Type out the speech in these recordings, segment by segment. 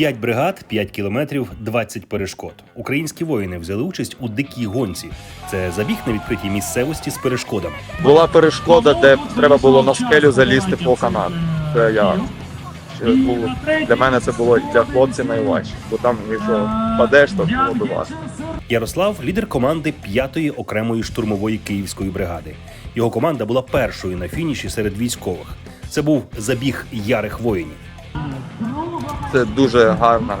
П'ять бригад, 5 кілометрів, 20 перешкод. Українські воїни взяли участь у дикій гонці. Це забіг на відкритій місцевості з перешкодами. Була перешкода, де треба було на скелю залізти по канату. Це я. був- Для мене це було для хлопців найважче, бо там, якщо падеш, то було би важко. Ярослав лідер команди 5-ї окремої штурмової київської бригади. Його команда була першою на фініші серед військових. Це був забіг ярих воїнів. Це дуже гарна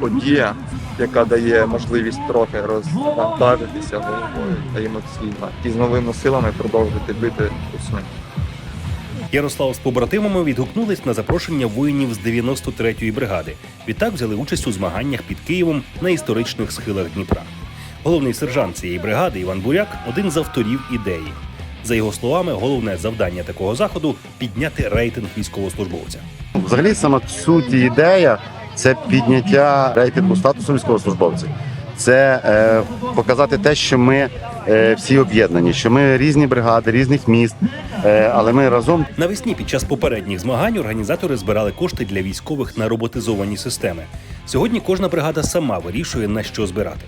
подія, яка дає можливість трохи розвантажитися головою та емоційно і з новими силами продовжити бити у сни. Ярослав з побратимами відгукнулись на запрошення воїнів з 93-ї бригади. Відтак взяли участь у змаганнях під Києвом на історичних схилах Дніпра. Головний сержант цієї бригади Іван Буряк один з авторів ідеї. За його словами, головне завдання такого заходу підняти рейтинг військовослужбовця. Взагалі, сама суть ідея це підняття рейтингу статусу військовослужбовців. Це е, показати те, що ми е, всі об'єднані, що ми різні бригади, різних міст, е, але ми разом Навесні під час попередніх змагань організатори збирали кошти для військових на роботизовані системи. Сьогодні кожна бригада сама вирішує на що збирати.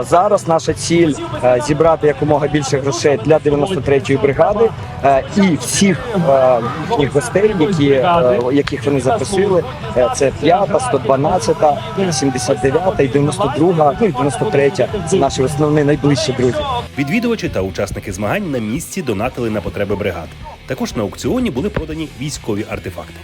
Зараз наша ціль е, зібрати якомога більше грошей для 93-ї бригади е, і всіх е, їхніх гостей, які, яких вони запросили. Це 5, 112, 79 і 92, ну і 93. Це наші основні найближчі друзі. Відвідувачі та учасники змагань на місці донатили на потреби бригад. Також на аукціоні були продані військові артефакти.